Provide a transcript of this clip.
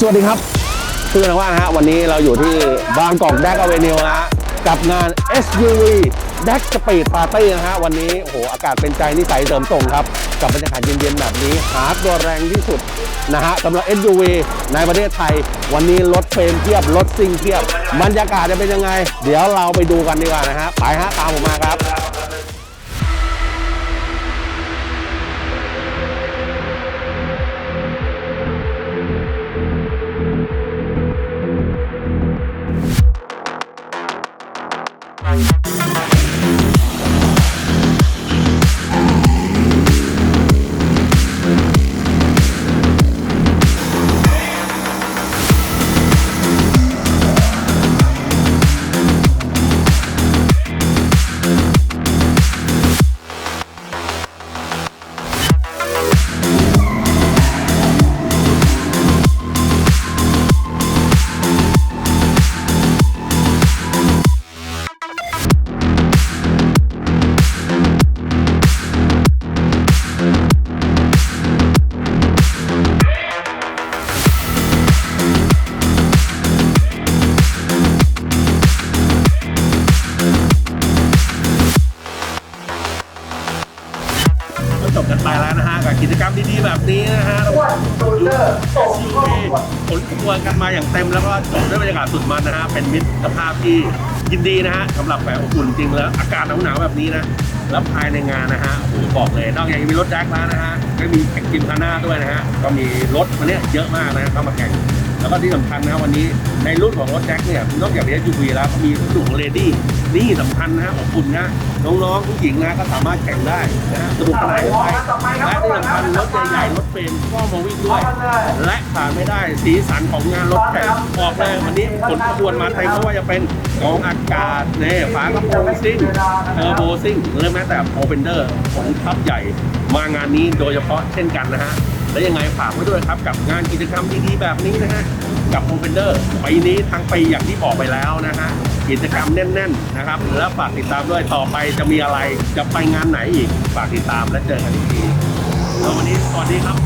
สวัสดีครับคือนะว่านะฮะวันนี้เราอยู่ที่บางกอกแดกอเวนิวนะฮะกับงาน SUV d a c Speed Party นะฮะวันนี้โอ้โหอากาศเป็นใจนิสัยเสริมส่งครับ กับบรรยากาศเย็นๆแบบนี้ หาตัวแรงที่สุดนะฮะสำหรับ SUV ในประเทศไทย วันนี้รถเฟรมเทียบรถซิงเทียบ บรรยากาศจะเป็นยังไง เดี๋ยวเราไปดูกันดีกว่านะฮะไปฮะตามผมมาครับ จบกันไปแล้วนะฮะกับกิจกรรมดีๆแบบนี้นะฮะยูเขนขบวนกันมาอย่างเต็มแล้วก็จบด้วยบรรยากาศสุดมันนะฮะเป็นมิตรภาพที่ยินดีนะฮะสำหรับแฝงอบอุ่นจริงแล้วอากาศหนาวๆแบบนี้นะแล้วภายในงานนะฮะโอ้โหบอกเลยนอกจากมีรถแจ็คแล้วนะฮะก็มีแข่งกิมคาน่าด้วยนะฮะก็มีรถมาเนี้ยเยอะมากนะฮะเข้ามาแข่ง แล้วก็ที่สำคัญนะวันนี้ในรุ่นของรถแจ็คเนี่ยนอกจากเป็น SUV แล้วก็มีรุ่นของเลดี้นี่สำคัญนะฮะอบอุ่นนะน้องๆผู้หญิงนะก็สามารถแข่งได้นะฮะสนุกสนานกันไปและที่สำคัญรถใหญ่ๆรถเฟรมก็มาวิ่งด้วย และขาดไม่ได้สีสันของงานรถแข่งบอกเลยวันนี้ขนขบวนมาเต็มไม่ว่าจะเป็นกองอากาศเนี่ยฝากระโปรงซิ่งเทอร์โบซิ่งหรือแม้แต่โปรเฟนเดอร์ของทัพใหญ่มางานนี้โดยเฉพาะเช่นกันนะฮะ และยังไงฝากไว้ด้วยครับ กับงานกิจกรรมดีๆแบบนี้นะฮะกับโ o เ e นเดอร์ปีนี้ทั้งปีอย่างที่บอกไปแล้วนะฮะกิจกรรมแน่น ๆ นะครับ แล้วฝากติดตามด้วยต่อไปจะมีอะไรจะไปงานไหนอีกฝากติดตามและเจอกันอีกทีแล้ววันนี้สวัสดีครับ